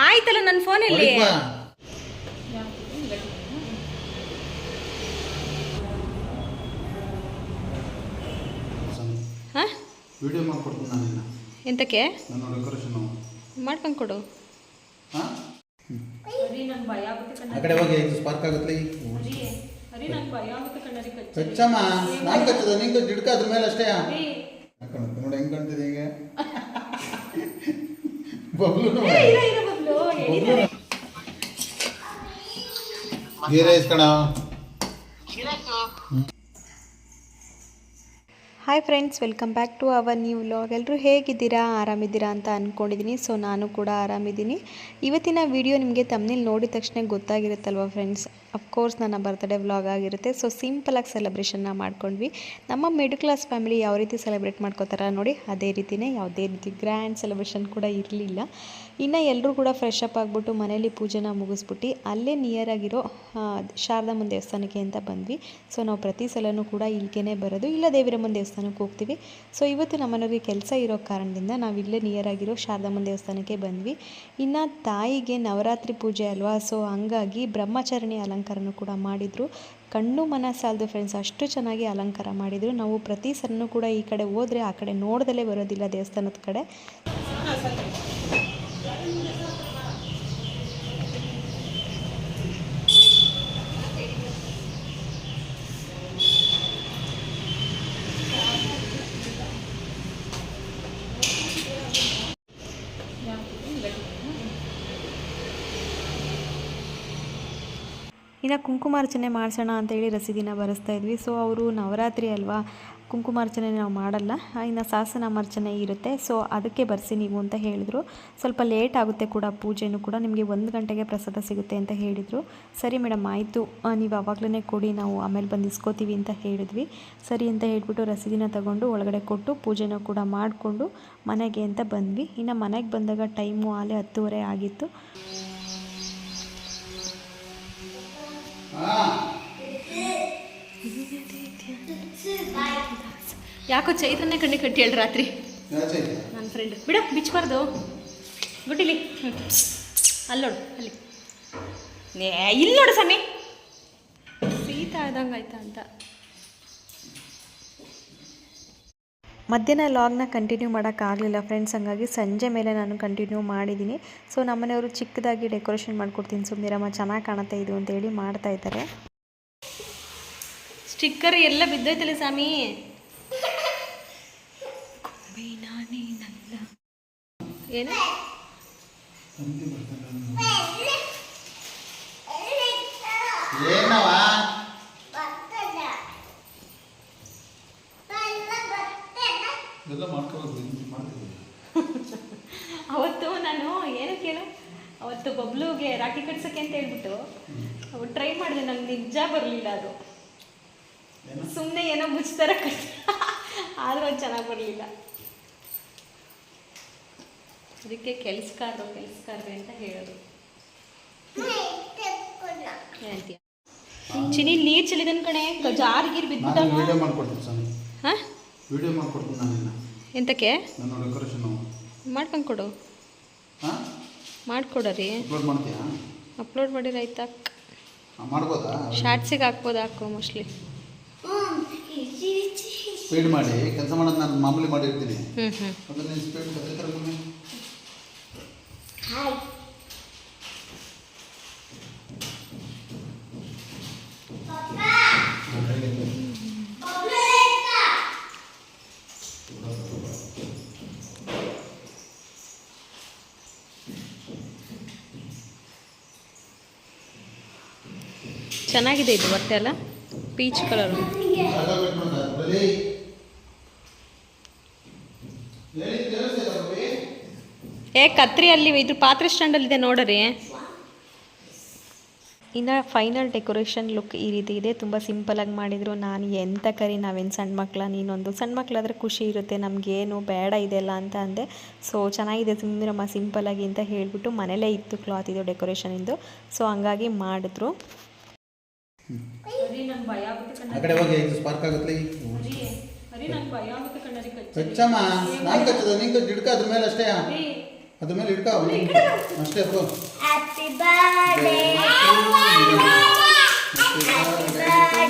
ಆಯ್ತಲ್ಲ ನನ್ನ ಫೋನ್ ಇಲ್ಲಿ ವಿಡಿಯೋ ಮಾಡ್ಕೊಡ್ತೀನಿ ನಾನು ಇನ್ನು. ಎಂತಕ್ಕೆ? ನನ್ನ ಡೆಕೋರೇಷನ್ ಮಾಡ್ಕೊಂಡು ಕೊಡು. ಆ ಕಡೆ ಹೋಗಿ ಇದು ಸ್ಪಾರ್ಕ್ ಆಗುತ್ತೆ ಕಚ್ಚಮ್ಮ ನಾನು ಕಚ್ಚದ? ನಿಂಗೆ ಜಿಡ್ಕ ಅದ್ರ ಮೇಲೆ ಅಷ್ಟೇ? ನೋಡಿ ಹೆಂಗ್ ಕಾಣ್ತಿದೆ ಈಗ ಬಬ್ಲು ಗೀರೆ ಇಸ್ಕಣ hi friends welcome back to our new vlog ಎಲ್ಲರೂ ಹೇಗಿದ್ದೀರಾ? ಆರಾಮಿದ್ದೀರಾ ಅಂತ ಅಂದ್ಕೊಂಡಿದ್ದೀನಿ ಸೊ ನಾನು ಕೂಡ ಆರಾಮಿದ್ದೀನಿ. ಇವತ್ತಿನ ವಿಡಿಯೋ ನಿಮಗೆ ತಮ್ಮನೇಲಿ ನೋಡಿದ ತಕ್ಷಣ ಗೊತ್ತಾಗಿರುತ್ತಲ್ವ ಫ್ರೆಂಡ್ಸ್ ಅಫ್ಕೋರ್ಸ್ ನನ್ನ ಬರ್ತ್ಡೇ ವ್ಲಾಗ್ ಆಗಿರುತ್ತೆ. ಸೊ ಸಿಂಪಲಾಗಿ ಸೆಲೆಬ್ರೇಷನ್ನ ಮಾಡ್ಕೊಂಡ್ವಿ. ನಮ್ಮ ಮಿಡಲ್ ಕ್ಲಾಸ್ ಫ್ಯಾಮಿಲಿ ಯಾವ ರೀತಿ ಸೆಲೆಬ್ರೇಟ್ ಮಾಡ್ಕೋತಾರ ನೋಡಿ, ಅದೇ ರೀತಿಯೇ ಯಾವುದೇ ರೀತಿ ಗ್ರ್ಯಾಂಡ್ ಸೆಲೆಬ್ರೇಷನ್ ಕೂಡ ಇರಲಿಲ್ಲ. ಇನ್ನು ಎಲ್ಲರೂ ಕೂಡ ಫ್ರೆಶ್ ಅಪ್ ಆಗಿಬಿಟ್ಟು ಮನೇಲಿ ಪೂಜೆನ ಮುಗಿಸ್ಬಿಟ್ಟು ಅಲ್ಲೇ ನಿಯರ್ ಆಗಿರೋ ಶಾರದಾ ಶಾರದಾಂಬನ ದೇವಸ್ಥಾನಕ್ಕೆ ಅಂತ ಬಂದ್ವಿ. ಸೊ ನಾವು ಪ್ರತಿ ಸಲನೂ ಕೂಡ ಇಲ್ಲಿಗೆ ಬರೋದು. ಇಲ್ಲ ದೇವಿರಮ್ಮನ ದೇವಸ್ಥಾನಕ್ಕೆ ಹೋಗ್ತೀವಿ. ಸೊ ಇವತ್ತು ನಮ್ಮನೆಯವ್ರಿಗೆ ಕೆಲಸ ಇರೋ ಕಾರಣದಿಂದ ನಾವು ಇಲ್ಲೇ ನಿಯರ್ ಆಗಿರೋ ಶಾರದಮ್ಮನ ದೇವಸ್ಥಾನಕ್ಕೆ ಬಂದ್ವಿ. ಇನ್ನು ತಾಯಿಗೆ ನವರಾತ್ರಿ ಪೂಜೆ ಅಲ್ವಾ? ಸೊ ಹಂಗಾಗಿ ಬ್ರಹ್ಮಚಾರಿಣಿ ಅಲಂಕಾರನೂ ಕೂಡ ಮಾಡಿದರು. ಕಣ್ಣು, ಮನ ಸಾಲದು ಫ್ರೆಂಡ್ಸ್ ಅಷ್ಟು ಚೆನ್ನಾಗಿ ಅಲಂಕಾರ ಮಾಡಿದರು. ನಾವು ಪ್ರತಿ ಸಲನೂ ಕೂಡ ಈ ಕಡೆ ಹೋದರೆ ಆ ಕಡೆ ನೋಡ್ದಲೇ ಬರೋದಿಲ್ಲ ದೇವಸ್ಥಾನದ ಕಡೆ. ಇನ್ನು ಕುಂಕುಮಾರ್ಚನೆ ಮಾಡಿಸೋಣ ಅಂತೇಳಿ ರಸೀದಿನ ಬರೆಸ್ತಾ ಇದ್ವಿ. ಸೊ ಅವರು ನವರಾತ್ರಿ ಅಲ್ವಾ, ಕುಂಕುಮಾರ್ಚನೆ ನಾವು ಮಾಡಲ್ಲ. ಇನ್ನು ಸಹಸ್ರನಾಮಾರ್ಚನೆ ಇರುತ್ತೆ. ಸೊ ಅದಕ್ಕೆ ಬರೆಸಿ ನೀವು ಅಂತ ಹೇಳಿದರು. ಸ್ವಲ್ಪ ಲೇಟ್ ಆಗುತ್ತೆ ಕೂಡ ಪೂಜೆನೂ ಕೂಡ. ನಿಮಗೆ ಒಂದು ಗಂಟೆಗೆ ಪ್ರಸಾದ ಸಿಗುತ್ತೆ ಅಂತ ಹೇಳಿದರು. ಸರಿ ಮೇಡಮ್ ಆಯಿತು. ನೀವು ಆವಾಗಲೇ ಕೊಡಿ, ನಾವು ಆಮೇಲೆ ಬಂದು ಇಸ್ಕೋತೀವಿ ಅಂತ ಹೇಳಿದ್ವಿ. ಸರಿ ಅಂತ ಹೇಳಿಬಿಟ್ಟು ರಸೀದಿನ ತಗೊಂಡು ಒಳಗಡೆ ಕೊಟ್ಟು ಪೂಜೆನೂ ಕೂಡ ಮಾಡಿಕೊಂಡು ಮನೆಗೆ ಅಂತ ಬಂದ್ವಿ. ಇನ್ನು ಮನೆಗೆ ಬಂದಾಗ ಟೈಮು ಆಲೆ ಹತ್ತುವರೆ ಆಗಿತ್ತು. ಯಾಕೋ ಚೈತನ್ಯ ಕಣ್ಣಿ ಕಟ್ಟಿ ಹೇಳಿ ರಾತ್ರಿ. ನನ್ನ ಫ್ರೆಂಡ್ ಬಿಡ ಬಿಚ್ಚಬಾರ್ದು ಬಿಟ್ಟಿಲಿ ಅಲ್ಲಿ ನೋಡು ಅಲ್ಲಿ. ಇಲ್ಲಿ ನೋಡು ಸ್ವಾಮಿ ಸೀತಾ ಆದಂಗೆ ಆಯ್ತಾ ಅಂತ. ಮಧ್ಯಾಹ್ನ ಲಾಗ್ನ ಕಂಟಿನ್ಯೂ ಮಾಡೋಕ್ಕಾಗಲಿಲ್ಲ ಫ್ರೆಂಡ್ಸ್ ಹಂಗಾಗಿ ಸಂಜೆ ಮೇಲೆ ನಾನು ಕಂಟಿನ್ಯೂ ಮಾಡಿದ್ದೀನಿ ಸೊ ನಮ್ಮನೆಯವರು ಚಿಕ್ಕದಾಗಿ ಡೆಕೋರೇಷನ್ ಮಾಡ್ಕೊಡ್ತೀನಿ. ಸುಮ್ಮನಿರಮ್ಮ ಚೆನ್ನಾಗಿ ಕಾಣುತ್ತೆ ಇದು ಅಂತೇಳಿ ಮಾಡ್ತಾ ಇದ್ದಾರೆ. ಸ್ಟಿಕ್ಕರ್ ಎಲ್ಲ ಬಿದ್ದೋಯ್ತಲ್ಲ ಸ್ವಾಮಿ? ಏನು? ಏನವ ಎಲ್ಲ ಮಾಡ್ಕೋಬೇಕು ಮಾಡ್ತಿದ್ದೀನಿ ಅವತ್ತು ನಾನು ಏನು ಕೇಳು ಅವತ್ತು ಬಬ್ಲುಗೆ ರಾಖಿ ಕಟ್ಸಕ್ಕೆ ಅಂತ ಹೇಳ್ಬಿಟ್ಟು ಟ್ರೈ ಮಾಡಿದೆ ನಂಗೆ ನಿಜ ಬರಲಿಲ್ಲ ಅದು. ಸುಮ್ಮನೆ ಏನೋ ಮುಚ್ತಾರ ಕಟ್ ಆದರೂ ಅದು ಚೆನ್ನಾಗಿ ಬರಲಿಲ್ಲ. ಅದಕ್ಕೆ ಕೆಲ್ಸಕಾರರು ಕೆಲ್ಸಕಾರ್ರಿ ಅಂತ ಹೇಳೋದು. ಚಿನಿ ನೀರ್ ಚೆಲ್ಲಿದನ್ ಕಣೆ. ಜಾರ್ಗಿರ್ ಬಿದ್ಬಿಟ್ಟಾವ. ವಿಡಿಯೋ ಮಾಡ್ಕೊಡ್ತೀನಿ ನಾನು ಎಂತಕ್ಕೆ? ನಾನು ಡೆಕೋರೇಷನ್ ಮಾಡ್ಕೊಂಡು ಕೊಡು. ಹಾಂ? ಮಾಡ್ಕೊಡರಿ ಅಪ್ಲೋಡ್ ಮಾಡ್ತೀಯಾ? ಅಪ್ಲೋಡ್ ಮಾಡಿರಿ ಆಯ್ತಾ? ಮಾಡ್ಬೋದಾ? ಶಾರ್ಟ್ಸಿಗೆ ಹಾಕ್ಬೋದು ಹಾಕು ಮೋಸ್ಟ್ಲಿ ಸ್ಪೀಡ್ ಮಾಡಿ. ಕೆಲಸ ಮಾಡೋದು ನಾನು ಮಾಮೂಲಿ ಮಾಡಿರ್ತೀನಿ. ಹ್ಞೂ ಹ್ಞೂ ಅದನ್ನ ನೀನು ಸ್ಪೀಡ್ ಚೆನ್ನಾಗಿದೆ ಇದು ಬಟ್ಟೆ ಅಲ್ಲ ಪೀಚ್ ಕಲರ್ ಏ, ಕತ್ರಿ ಅಲ್ಲಿ ಇದ್ರ ಪಾತ್ರೆ ಸ್ಟ್ಯಾಂಡಲ್ಲಿದೆ ನೋಡ್ರಿ. ಇನ್ನು ಫೈನಲ್ ಡೆಕೋರೇಷನ್ ಲುಕ್ ಈ ರೀತಿ ಇದೆ. ತುಂಬ ಸಿಂಪಲಾಗಿ ಮಾಡಿದರು. ನಾನು ಎಂತ ಕರಿ ನಾವೇನು ಸಣ್ಣ ಮಕ್ಕಳ ನೀನೊಂದು ಸಣ್ಣ ಮಕ್ಕಳಾದ್ರೆ ಖುಷಿ ಇರುತ್ತೆ. ನಮಗೇನು ಬೇಡ ಇದೆಲ್ಲ ಅಂತ ಅಂದೆ. ಸೊ ಚೆನ್ನಾಗಿದೆ ಸುಮ್ಮನಿರಮ್ಮ ಸಿಂಪಲಾಗಿ ಅಂತ ಹೇಳಿಬಿಟ್ಟು ಮನೇಲೇ ಇತ್ತು ಕ್ಲಾತ್ ಇದು ಡೆಕೋರೇಷನಿಂದು ಸೊ ಹಂಗಾಗಿ ಮಾಡಿದ್ರು. ಆ ಕಡೆ ಹೋಗಿ ಇದು ಸ್ಪಾರ್ಕ್ ಆಗುತ್ತೆ. ಕಚ್ಚಮ್ಮ ನಾನು ಕಚ್ಚದ? ನಿಂಗೆ ಜಿಡ್ಕ ಅದ್ರ ಮೇಲೆ ಅಷ್ಟೇ? ಅದ್ರ ಮೇಲೆ ಇಟ್ಕೋ ಅಷ್ಟೇ ಅಪ್ಪ birthday.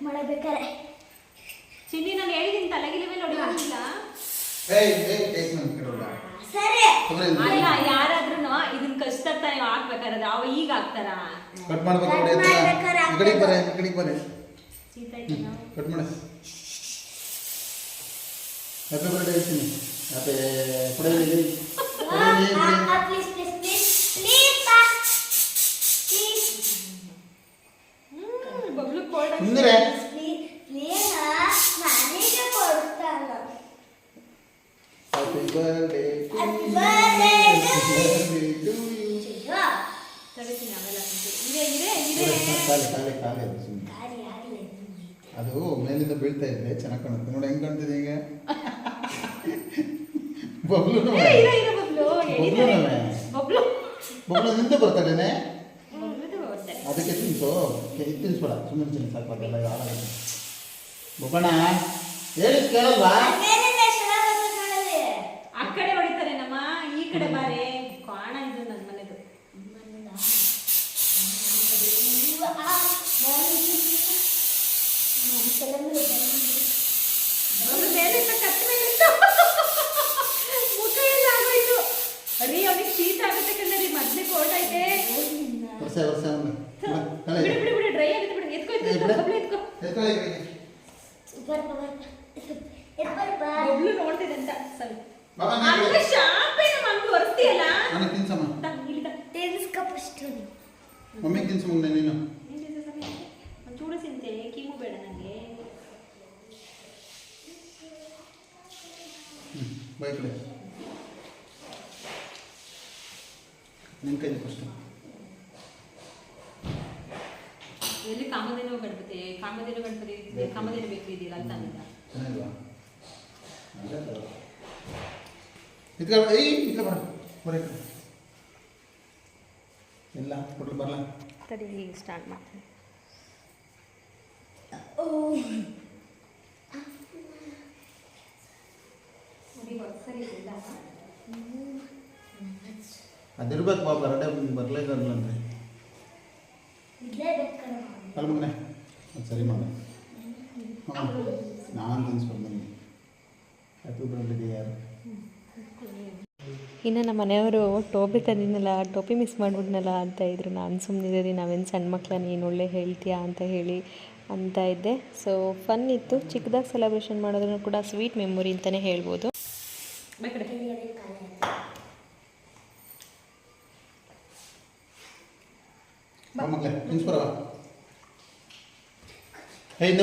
ಈಗ ಬೇಕಾರೆ. ಮಾಡಬೇಕಾರೆ ಚಿನ್ನಿ ನಾನು ಹೇಳಿದೀನಿ ತಲೆಗಿಲ ಮೇಲೆ ಹೊಡಿಯೋದಿಲ್ಲ ಏಯ್ ಏಯ್ ಟೇಕ್ ನನ್ನ ಕಡೆ ಸರಿ. ಅಲ್ಲ ಯಾರಾದ್ರೂ ಇದನ್ನ ಕಷ್ಟ ತಾನೇ ಹಾಕ್ಬೇಕಾದ್ರೆ ಅವ ಈಗ ಹಾಕ್ತಾರ? ಕಟ್ ಮಾಡ್ಬೇಕು ನೋಡಿ. ಮಾಡ್ಬೇಕಾರೆ ಈ ಕಡೆಗೆ ಬರೆ ಈ ಕಡೆಗೆ ಬರೆ ಶೀತ ಆಯ್ತು ಕಟ್ ಮಾಡ. ಹ್ಯಾಪಿ ಬರ್ಡೇ ಹೇಳ್ತೀನಿ ಹ್ಯಾಪಿ ಕೊಡಲಿ ಪ್ಲೀಸ್ ಮೇಲಿಂದ ಬೀಳ್ತಾ ಇದೆ ಚೆನ್ನಾಗಿ ಕಾಣುತ್ತೆ. ನೋಡಿ ಹೆಂಗ್ ಕಾಣ್ತಿದೆ ಈಗ? ಬಬ್ಲು ಬಬ್ಲು. ನಿಂತು ಬರ್ತಾನೆ ಅದಕ್ಕೆ ತಿನ್ಸು. ತಿನ್ಸ್ಬೇಡ. ಸುಮ್ಮನೆ ತಿನ್ಸು ಸಾಕು ಅದೆಲ್ಲ ಹಾಳಾಗುತ್ತೆ ಬೊಬ್ಬಣ್ಣ ಹೇಳಿದ್ ಕೇಳಲ್ವಾ ಮೇಲಿಂದ ಚೆನ್ನಾಗಿ ಕಾಣಲಿ ಆ ಕಡೆ ಹೊಡಿತಾರೆ ನಮ್ಮ ಈ ಕಡೆ ಬಾರೆ ಕಾಣ ಇದು ನನ್ನ ಮನೆದು ಬಬ್ಲು ಮೇಲೆ ಇಟ್ಟ ಕತ್ತ ಮೇಲೆ ಇಟ್ಟು. ಮುಖ ಎಲ್ಲ ಆಗೋಯ್ತು ರೀ ಅವನಿಗೆ ಶೀತ ಆಗುತ್ತೆ ಕಣ್ರಿ ಮೊದ್ಲೇ ಕೋಲ್ಡ್ ಐತೆ ವರ್ಷ ವರ್ಷ ಅವನು ಕಳೆ ಬಿಡು ಬಿಡು ಬಿಡು ಡ್ರೈ ಆಗುತ್ತೆ ಬಿಡು ಎತ್ಕೋ ಎತ್ಕೋ ಎತ್ಕೋ ಬಬ್ಲು ಎತ್ಕೋ ಎತ್ಕೊಳ್ಳಿ ಈ ಕಡೆಗೆ. ಬಬ್ಲು ನೋಡ್ತಿದೆ ಅಂತ. ಸರಿ. ಬಾಬಾ ನೀನು ಅಕ್ಕ ಶಾಂಪೇನ ಮಂಡು ಒರ್ಸ್ತೀಯಲ್ಲ? ನನಗೆ ತಿನ್ಸಮ್ಮ. ತಾ, ಇಲ್ಲಿ ತಾ. ಮಮ್ಮಿಗೆ ತಿನ್ಸು ಮುಂದೆ ನೀನು. ನಿಂತಿದೆ ಸರಿ. ಒಂದ್ ಚೂಡು ಸಿಂತೆ ಕೀಮು ಬೇಡ ನನಗೆ ಬೈ ಕಡೆ. ನಿನ್ನ ಕೈಲಿ ಫಸ್ಟ್ ಎಲ್ಲಿ ಕಾಮಧೇನು ಗಣಪತಿ ಕಾಮಧೇನು ಗಣಪತಿ ಕಾಮಧೇನು ಬೇಕು ಇದೆಯಲ್ಲ ಅಂತ ಅಂದಿದ್ದ. ಇದ್ಕ ಏಯ್ ಇದ್ಕ ಬರ ಬರ. ಇಲ್ಲ ಕೊಡ್ಲು ಬರಲ್ಲ ತಡಿ ಸ್ಟಾರ್ಟ್ ಮಾಡ್ತೀನಿ. ಅದಿರ್ಬೇಕು ಬಾ ಬರಡೆ ಬರಲೇ ಬರಲ್ಲ ಅಂದ್ರೆ. ಅಲ್ಲ ಸರಿ ಮಾಡ. ನಾನು ತಿನ್ಸ್ಬೇಕು ಇನ್ನು ನಮ್ಮ ಮನೆಯವರು ಟೋಪಿ ತಂದಿದ್ನಲ್ಲ ಟೋಪಿ ಮಿಸ್ ಮಾಡ್ಬಿಟ್ನಲ್ಲ ಅಂತ ಇದ್ರು. ನಾನು ಸುಮ್ಮನಿದ್ದೀರಿ ನಾವೇನು ಸಣ್ಣ ಮಕ್ಕಳ ನೀನು ಒಳ್ಳೆ ಹೇಳ್ತೀಯಾ ಅಂತ ಹೇಳಿ ಅಂತ ಇದ್ದೆ. ಸೊ ಫನ್ ಇತ್ತು. ಚಿಕ್ಕದಾಗಿ ಸೆಲೆಬ್ರೇಷನ್ ಮಾಡೋದ್ರೂ ಕೂಡ ಸ್ವೀಟ್ ಮೆಮೊರಿ ಅಂತಲೇ ಹೇಳ್ಬೋದು.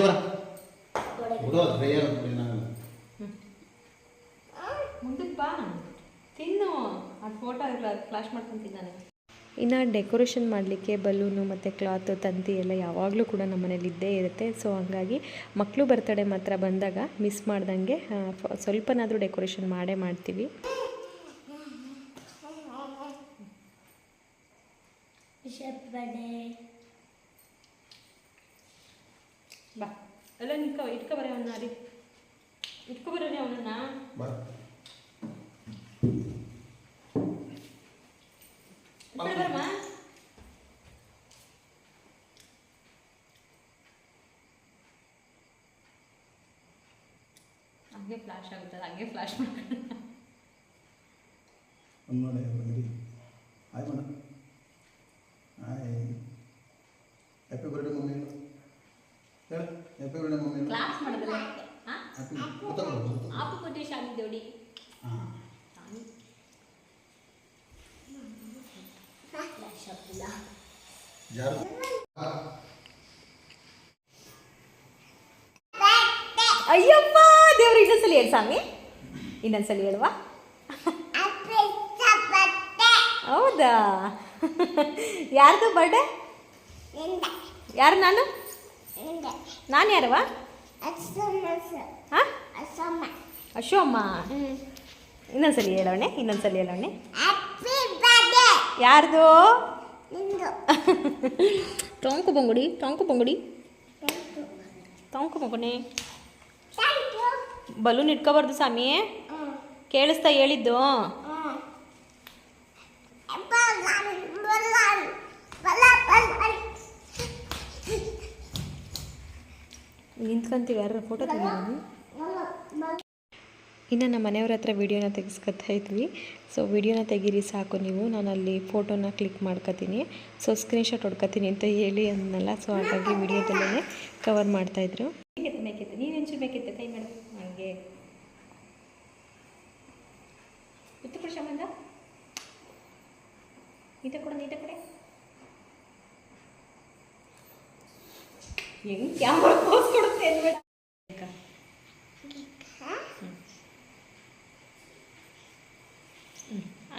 ಬರ ಬಿಡು ಅದು ಫ್ರೈ ಆಗುತ್ತೆ ಏನಾಗಲ್ಲ ಮುಂದಕ್ಕೆ ಬಾ ತಿನ್ನು ಫೋಟೋ ಫ್ಲಾಶ್ ಇನ್ನು ಡೆಕೋರೇಷನ್ ಮಾಡಲಿಕ್ಕೆ ಬಲೂನು ಮತ್ತು ಕ್ಲಾತು ತಂತಿ ಎಲ್ಲ ಯಾವಾಗಲೂ ಕೂಡ ನಮ್ಮ ಮನೇಲಿ ಇದ್ದೇ ಇರುತ್ತೆ. ಸೊ ಹಂಗಾಗಿ ಮಕ್ಕಳು ಬರ್ತಡೇ ಮಾತ್ರ ಬಂದಾಗ ಮಿಸ್ ಮಾಡ್ದಂಗೆ ಸ್ವಲ್ಪನಾದರೂ ಡೆಕೋರೇಷನ್ ಮಾಡೇ ಮಾಡ್ತೀವಿ. ಬಾ. ಎಲ್ಲ ಇಟ್ಕೊ ಬರೀ ಅವನ್ನ ರೀ ಇಟ್ಕೊ ಬರೀ ಅವನನ್ನ ಬರ ಈ ಕಡೆ ಬರಮ್ಮ ಹಂಗೆ ಫ್ಲಾಶ್ ಆಗುತ್ತದೆ ಹಂಗೆ ಫ್ಲಾಶ್ ಮಾಡ್ಕೊಂಡು ಒಂದು ನೋಡಿ ಬಂದ್ರಿ ಹಾಯ್ ಮಾಡ ಹಾಯ್ ಹ್ಯಾಪಿ ಬರ್ಡೇ ಮಮ್ಮಿ ಹೇಳ ಹ್ಯಾಪಿ ಬರ್ಡೇ ಮಮ್ಮಿ ಕ್ಲಾಸ್ ಮಾಡೋದಲ್ಲ ಹಾಂ ಹ್ಯಾಪಿ ಗೊತ್ತಾಗೋದು ಆಪು ಕೊಟ್ಟೆ ಶಾಮಿ ದೇವಡಿ ಹಾಂ ಯಾರು? ಅಯ್ಯಪ್ಪ ದೇವ್ರು ಇನ್ನೊಂದ್ಸಲ ಹೇಳಿ ಸ್ವಾಮಿ. ಇನ್ನೊಂದ್ಸಲ ಹೇಳುವ. ಹೌದಾ? ಯಾರ್ದು ಬರ್ಡೇ ಯಾರು ನಾನು? ನಾನು ಯಾರವ ಅಶೋಮ್ಮ. ಹಾಂ ಇನ್ನೊಂದ್ಸಲಿ ಹೇಳೋಣೆ ಇನ್ನೊಂದ್ಸಲಿ ಹೇಳೋಣೆ. ಯಾರ್ದು? ಟೊಂಕು ಬಂಗುಡಿ ಟೊಂಕು ಬಂಗುಡಿ ಟೊಂಕು ಬಂಗುಡಿ ಬಲೂನ್ ಇಟ್ಕೋಬಾರ್ದು ಸ್ವಾಮಿ. ಕೇಳಿಸ್ತಾ ಹೇಳಿದ್ದು. ನಿಂತ್ಕೊಂತೀವಿ ಯಾರು ಫೋಟೋ ತೆಗಿಯೋದು ಇನ್ನು ನಮ್ಮ ಮನೆಯವ್ರ ಹತ್ರ ವೀಡಿಯೋನ ತೆಗೆಸ್ಕೊತಾ ಇದ್ವಿ. ಸೊ ವೀಡಿಯೋನ ತೆಗೀರಿ ಸಾಕು ನೀವು. ನಾನು ಅಲ್ಲಿ ಫೋಟೋನ ಕ್ಲಿಕ್ ಮಾಡ್ಕೊತೀನಿ. ಸೊ ಸ್ಕ್ರೀನ್ಶಾಟ್ ಹೊಡ್ಕೊತೀನಿ ಅಂತ ಹೇಳಿ ಅಂದನಲ್ಲ ಸೊ ಹಾಗಾಗಿ ವಿಡಿಯೋದಲ್ಲೇ ಕವರ್ ಮಾಡ್ತಾಯಿದ್ರು ಬೇಕಿತ್ತು ನೀನು ಹೆಂಚು ಬೇಕಿತ್ತು ಕೈ ಮೇಡಮ್ ಕೊಡು ಹೆಂಗೆ ಕ್ಯಾಮ್ರಾ ಕೊಡುತ್ತೆ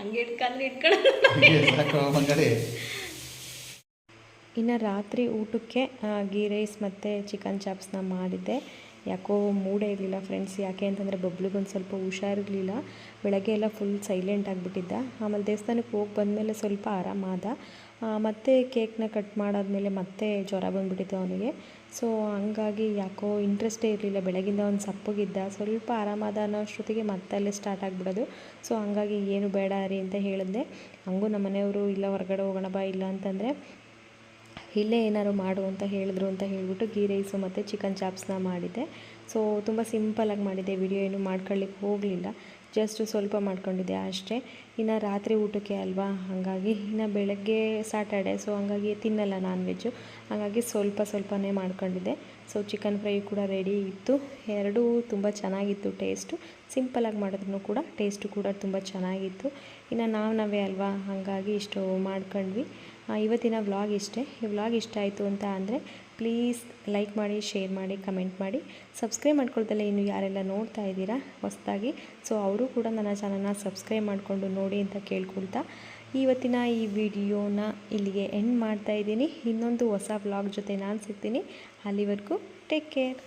ಹಂಗೆ ಇಟ್ಕೊಂಡ್ರೆ ಇನ್ನು ರಾತ್ರಿ ಊಟಕ್ಕೆ ಗೀ ರೈಸ್ ಮತ್ತು ಚಿಕನ್ ಚಾಪ್ಸ್ನ ಮಾಡಿದ್ದೆ. ಯಾಕೋ ಮೂಡೇ ಇರಲಿಲ್ಲ ಫ್ರೆಂಡ್ಸ್ ಯಾಕೆ ಅಂತಂದರೆ ಬಬ್ಲಿಗೊಂದು ಸ್ವಲ್ಪ ಹುಷಾರಿರಲಿಲ್ಲ. ಬೆಳಗ್ಗೆ ಎಲ್ಲ ಫುಲ್ ಸೈಲೆಂಟ್ ಆಗಿಬಿಟ್ಟಿದ್ದ. ಆಮೇಲೆ ದೇವಸ್ಥಾನಕ್ಕೆ ಹೋಗಿ ಬಂದಮೇಲೆ ಸ್ವಲ್ಪ ಆರಾಮಾದ ಮತ್ತೆ ಕೇಕ್ನ ಕಟ್ ಮಾಡಾದಮೇಲೆ ಮತ್ತೆ ಜ್ವರ ಬಂದುಬಿಟ್ಟಿತ್ತು ಅವನಿಗೆ. ಸೊ ಹಂಗಾಗಿ ಯಾಕೋ ಇಂಟ್ರೆಸ್ಟೇ ಇರಲಿಲ್ಲ. ಬೆಳಗಿಂದ ಒಂದು ಸಪ್ಪಗಿದ್ದ. ಸ್ವಲ್ಪ ಆರಾಮಾದ ಅನ್ನೋ ಅಷ್ಟೊತ್ತಿಗೆ ಮತ್ತೆ ಅಲ್ಲೇ ಸ್ಟಾರ್ಟ್ ಆಗಿಬಿಡೋದು. ಸೊ ಹಂಗಾಗಿ ಏನು ಬೇಡ ರೀ ಅಂತ ಹೇಳಿದೆ ಹಂಗೂ ನಮ್ಮ ಮನೆಯವರು ಇಲ್ಲ ಹೊರಗಡೆ ಹೋಗೋಣ ಬಾ, ಇಲ್ಲ ಅಂತಂದರೆ ಇಲ್ಲೇ ಏನಾದ್ರು ಮಾಡು ಅಂತ ಹೇಳಿದ್ರು ಅಂತ ಹೇಳಿಬಿಟ್ಟು ಗೀ ರೈಸು ಮತ್ತು ಚಿಕನ್ ಚಾಪ್ಸ್ನ ಮಾಡಿದ್ದೆ. ಸೊ ತುಂಬ ಸಿಂಪಲಾಗಿ ಮಾಡಿದ್ದೆ. ವಿಡಿಯೋ ಏನು ಮಾಡ್ಕೊಳ್ಳಿಕ್ಕೆ ಹೋಗಲಿಲ್ಲ. ಜಸ್ಟ್ ಸ್ವಲ್ಪ ಮಾಡ್ಕೊಂಡಿದ್ದೆ ಅಷ್ಟೇ. ಇನ್ನು ರಾತ್ರಿ ಊಟಕ್ಕೆ ಅಲ್ವಾ? ಹಾಗಾಗಿ ಇನ್ನು ಬೆಳಗ್ಗೆ ಸಾಟರ್ಡೆ ಸೊ ಹಾಗಾಗಿ ತಿನ್ನಲ್ಲ ನಾನ್ ವೆಜ್ಜು ಹಾಗಾಗಿ ಸ್ವಲ್ಪ ಸ್ವಲ್ಪನೇ ಮಾಡ್ಕೊಂಡಿದ್ದೆ. ಸೊ ಚಿಕನ್ ಫ್ರೈ ಕೂಡ ರೆಡಿ ಇತ್ತು. ಎರಡೂ ತುಂಬ ಚೆನ್ನಾಗಿತ್ತು ಟೇಸ್ಟು ಸಿಂಪಲಾಗಿ ಮಾಡಿದ್ರು ಕೂಡ ಟೇಸ್ಟು ಕೂಡ ತುಂಬ ಚೆನ್ನಾಗಿತ್ತು. ಇನ್ನು ನಾವು ನಾವೇ ಅಲ್ವಾ? ಹಾಗಾಗಿ ಇಷ್ಟು ಮಾಡ್ಕೊಂಡ್ವಿ. ಇವತ್ತಿನ ವ್ಲಾಗ್ ಇಷ್ಟೇ. ಈ ವ್ಲಾಗ್ ಇಷ್ಟ ಆಯಿತು ಅಂತ ಅಂದರೆ ಪ್ಲೀಸ್ ಲೈಕ್ ಮಾಡಿ, ಶೇರ್ ಮಾಡಿ, ಕಮೆಂಟ್ ಮಾಡಿ. ಸಬ್ಸ್ಕ್ರೈಬ್ ಮಾಡ್ಕೊಳ್ತಲ್ಲ ಇನ್ನು ಯಾರೆಲ್ಲ ನೋಡ್ತಾ ಇದ್ದೀರಾ ಹೊಸದಾಗಿ? ಸೊ ಅವರು ಕೂಡ ನನ್ನ ಚಾನಲ್ನ ಸಬ್ಸ್ಕ್ರೈಬ್ ಮಾಡಿಕೊಂಡು ನೋಡಿ ಅಂತ ಕೇಳ್ಕೊಳ್ತಾ. ಇವತ್ತಿನ ಈ ವಿಡಿಯೋನ ಇಲ್ಲಿಗೆ ಎಂಡ್ ಮಾಡ್ತಾ ಇದ್ದೀನಿ. ಇನ್ನೊಂದು ಹೊಸ ವ್ಲಾಗ್ ಜೊತೆ ನಾನು ಸಿಗ್ತೀನಿ. ಅಲ್ಲಿವರೆಗೂ ಟೇಕ್ ಕೇರ್